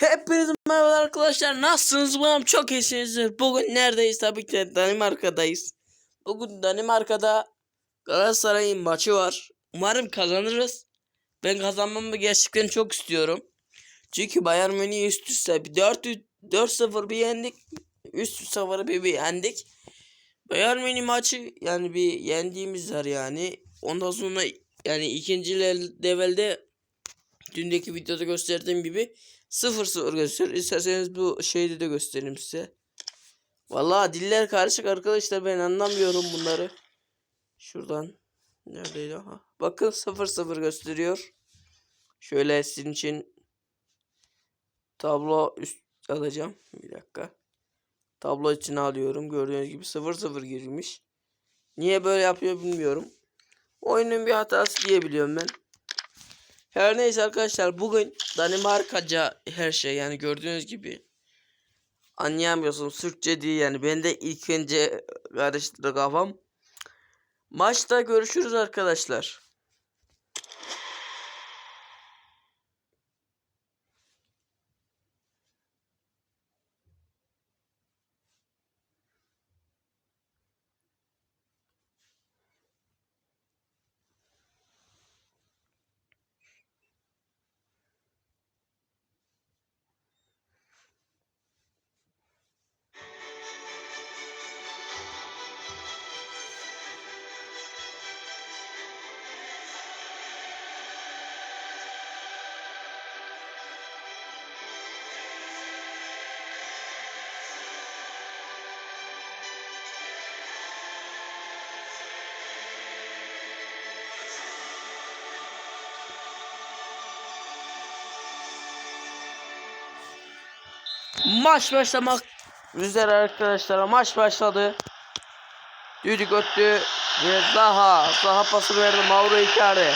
Hepinize merhaba arkadaşlar. Nasılsınız? Umarım çok iyisinizdir. Bugün neredeyiz? Tabii ki Danimarka'dayız. Bugün Danimarka'da Galatasaray'ın maçı var. Umarım kazanırız. Ben kazanmamı gerçekten çok istiyorum. Çünkü Bayern Münih üst üste bir 4 4-0 bir yendik. Üst üste bir, bir yendik. Bayern Münih maçı yani bir yendiğimiz var yani. Ondan sonra yani ikinci levelde dündeki videoda gösterdiğim gibi 0-0 gösteriyor. İsterseniz bu şeyde de göstereyim size. Vallahi diller karışık arkadaşlar ben anlamıyorum bunları. Şuradan. Neredeydi ha? Bakın 0-0 gösteriyor. Şöyle sizin için tablo üst alacağım. Bir dakika. Tablo içine alıyorum. Gördüğünüz gibi 0-0 girmiş. Niye böyle yapıyor bilmiyorum. Oyunun bir hatası diyebiliyorum ben. Her neyse arkadaşlar bugün Danimarkaca her şey yani gördüğünüz gibi anlayamıyorsunuz Türkçe değil yani ben de ilk önce karıştırdı kafam. Maçta görüşürüz arkadaşlar. Maç başlamak üzere arkadaşlar. Maç başladı. Düdük öttü ve Zaha. Zaha pasını verdi Mauro Icardi.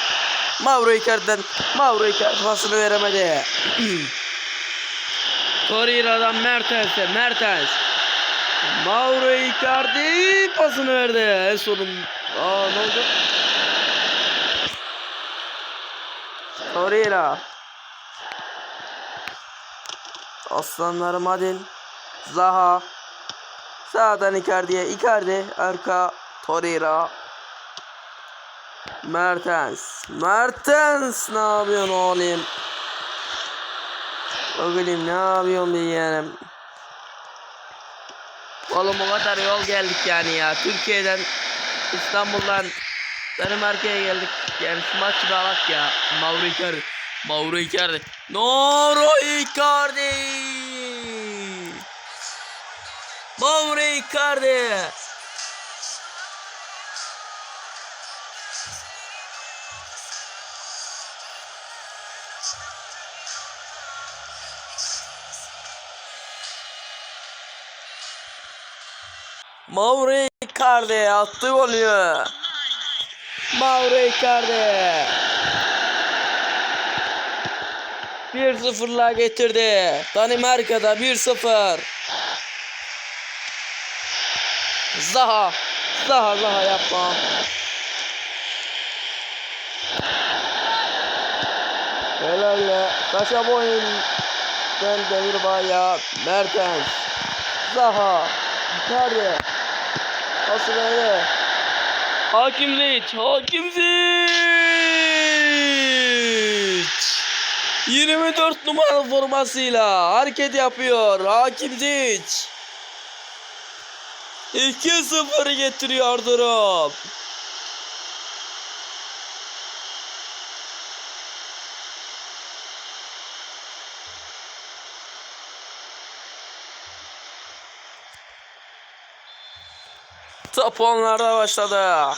Mauro Icardi'den Mauro Icardi pasını veremedi. Torreira'dan Mertens'e Mertens. Mauro Icardi pasını verdi. En sonun. Aa ne oldu? Torreira. Aslanlarım hadi. Zaha. Sağdan Icardi'ye. Icardi. Arka. Torreira. Mertens. Mertens. Ne yapıyorsun oğlum? Oğlum ne yapıyorsun bir yeğenim? Oğlum o kadar yol geldik yani ya. Türkiye'den İstanbul'dan Danimarka'ya geldik. Yani şu maçı da alak ya. Mauro Icardi. Mauro Icardi. Mauro Icardi. Mauro Icardi. Mauro Icardi attı golü. Mauro Icardi. 1-0'la getirdi. Danimarka'da 1-0. Zaha. Zaha Zaha yapma. Helal Saşa Boyun. Ben Demirbağ'a. Mertens. Zaha. Icardi. Pası verdi. Hakim Ziyech. Hakim Ziyech. 24 numara formasıyla hareket yapıyor. Hakim Ziyech. 2-0 getiriyor durum. Top onlarda başladı.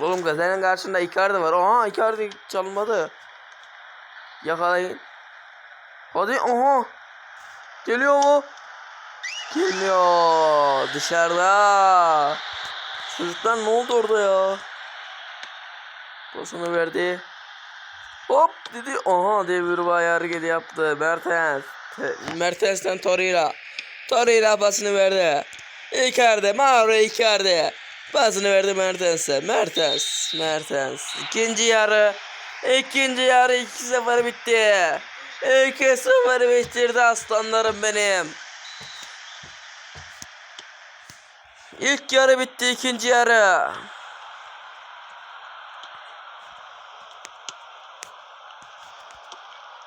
Oğlum gazetenin karşısında Icardi var. Aha Icardi çalınmadı. Yakalayın. Hadi aha. Geliyor mu? Geliyor. Dışarıda. Çocuklar ne oldu orada ya? Pasını verdi. Hop dedi. Aha devir bayağı hareket yaptı. Mertens. Mertens'ten Torreira. Torreira pasını verdi. Icardi. Mauro Icardi. Pasını verdi Mertens'e. Mertens. Mertens. İkinci yarı. ikinci yarı 2-0 bitti. 2-0 bitirdi aslanlarım benim. İlk yarı bitti ikinci yarı.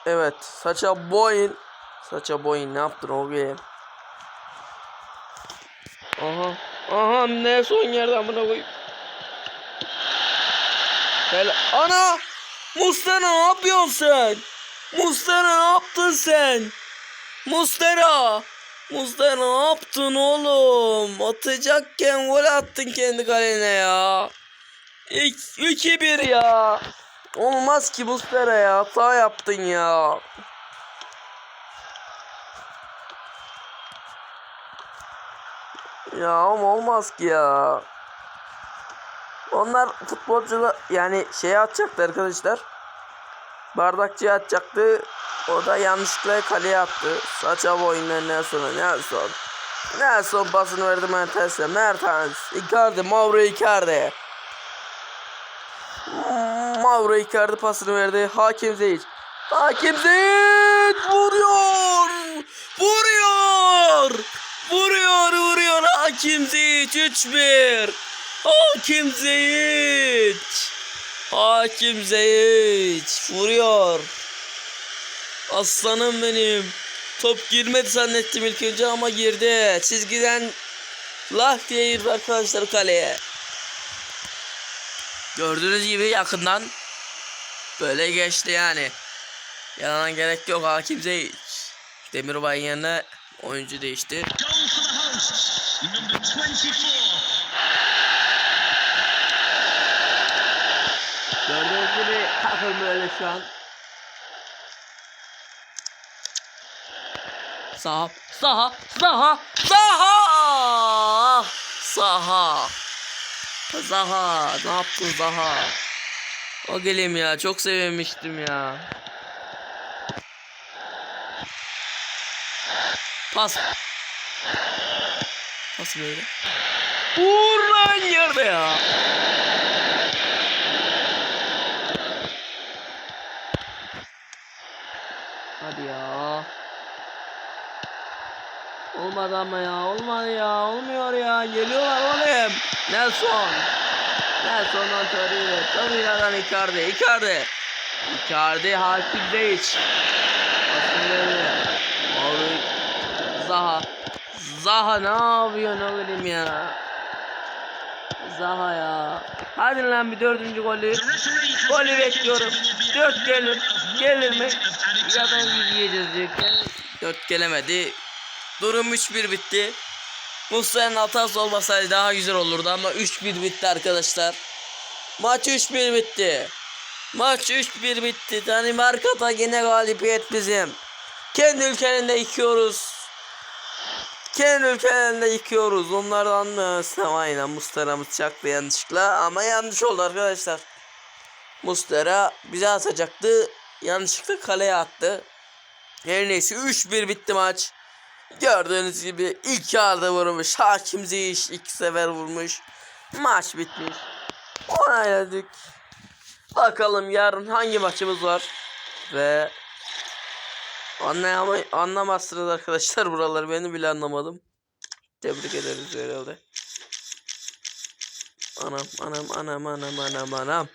Evet saça boyun. Saça boyun ne yaptın oğlum? Aha. Aha ne son yerden buna koyayım. Gel. Ana! Mustera ne yapıyorsun sen? Mustera ne yaptın sen? Mustera! Mustera ne yaptın oğlum? Atacakken gol attın kendi kalene ya. 2-1 ya. Olmaz ki Mustera ya. Hata yaptın ya. Ya ama olmaz ki ya. Onlar futbolcular yani şeye atacaktı arkadaşlar. Bardakçıya atacaktı. O da yanlışlıkla kaleye attı. Saça boyundan Nelson'a Nelson. Nelson pasını verdi Mertens'e. Mertens. Icardi. Mauro Icardi. Mauro Icardi pasını verdi. Hakim Ziyech. Hakim vuruyor. Vuruyor. Vuruyor vuruyor Hakim Ziyech 3-1. Hakim Ziyech. Hakim Ziyech vuruyor. Aslanım benim. Top girmedi zannettim ilk önce ama girdi. Çizgiden lah diye girdi arkadaşlar kaleye. Gördüğünüz gibi yakından böyle geçti yani. Yalan gerek yok Hakim Zeyç. Demirbay'ın yerine oyuncu değişti. Number 24. Gördüğünüz gibi takım böyle şu an. Saha, saha, saha, saha, saha. Zaha, ne yaptın Zaha? O geleyim ya, çok sevmiştim ya. Pas. Pas böyle. Vur lan yerde ya. Hadi ya. Olmadı ama ya. Olmadı ya. Olmuyor ya. Geliyorlar oğlum. Nelson. Nelson'dan Torreira. Torreira'dan Icardi. Icardi. Icardi hakim. Pasını verdi. Mauro Zaha. Zaha ne yapıyorsun oğlum ya? Zaha ya. Hadi lan bir dördüncü golü. Golü bekliyorum. Dört gelir. Gelir mi? Ya ben yiyeceğiz diyorken. Dört gelemedi. Durum 3-1 bitti. Muslera'nın hatası olmasaydı daha güzel olurdu ama 3-1 bitti arkadaşlar. Maç 3-1 bitti. Maç 3-1 bitti. Danimarka'da yine galibiyet bizim. Kendi ülkelerinde yıkıyoruz. Kendi ülkelerinde yıkıyoruz. Onlardan mı? Aynen Muslera'mız çaktı yanlışlıkla ama yanlış oldu arkadaşlar. Mustera bize atacaktı. Yanlışlıkla kaleye attı. Her neyse 3-1 bitti maç. Gördüğünüz gibi ilk yarıda vurmuş. Hakim Ziyech iki sefer vurmuş. Maç bitmiş. Onayladık. Bakalım yarın hangi maçımız var. Ve anlayamay anlamazsınız arkadaşlar buraları. Beni bile anlamadım. Tebrik ederiz herhalde. Anam anam anam anam anam anam.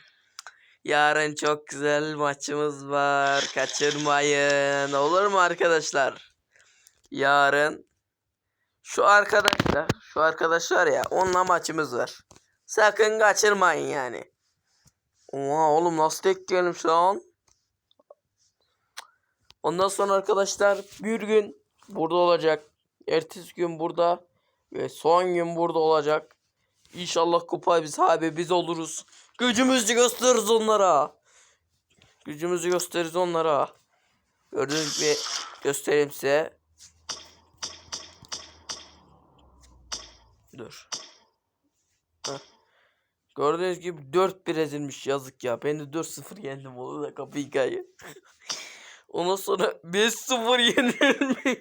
Yarın çok güzel maçımız var. Kaçırmayın. Olur mu arkadaşlar? Yarın şu arkadaşlar, şu arkadaşlar ya onunla maçımız var. Sakın kaçırmayın yani. Oha oğlum nasıl tek gelmiş lan? Ondan sonra arkadaşlar bir gün burada olacak. Ertesi gün burada ve son gün burada olacak. İnşallah kupa biz abi biz oluruz. Gücümüzü gösteririz onlara. Gücümüzü gösteririz onlara. Gördüğünüz gibi göstereyim size. Dur. Gördüğünüz gibi 4-1 ezilmiş yazık ya. Ben de 4-0 yendim onu da kapı hikaye. Ondan sonra 5-0 yenilmiş.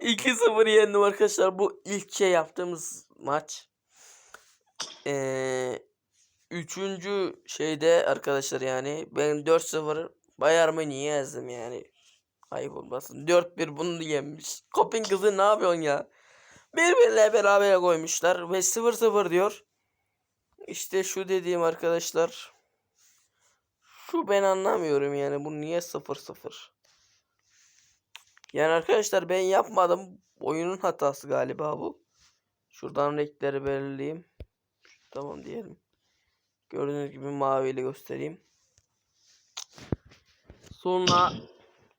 2-0 yendim arkadaşlar. Bu ilk şey yaptığımız maç. Ee, üçüncü şeyde arkadaşlar yani ben 4-0 Bayern Münih'i ezdim yani. Ayıp olmasın. 4-1 bunu yenmiş. Kopin kızı ne yapıyorsun ya? Birbirle beraber koymuşlar ve 0-0 diyor. İşte şu dediğim arkadaşlar. Şu ben anlamıyorum yani bu niye 0-0? Yani arkadaşlar ben yapmadım. Oyunun hatası galiba bu. Şuradan renkleri belirleyeyim. Tamam diyelim. Gördüğünüz gibi maviyle göstereyim. Sonra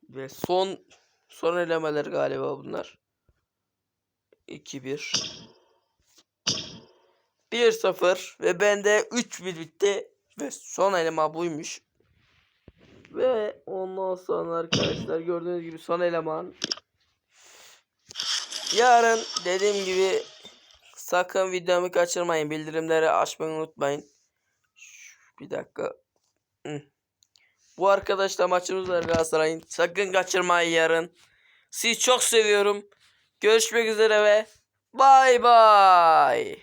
ve son son elemeler galiba bunlar. 2-1 1-0 ve bende 3-1 bitti ve son elema buymuş. Ve ondan sonra arkadaşlar gördüğünüz gibi son eleman. Yarın dediğim gibi sakın videomu kaçırmayın. Bildirimleri açmayı unutmayın. Bir dakika. Bu arkadaşla maçımız var Galatasaray'ın. Sakın kaçırmayın yarın. Sizi çok seviyorum. Görüşmek üzere ve bay bay.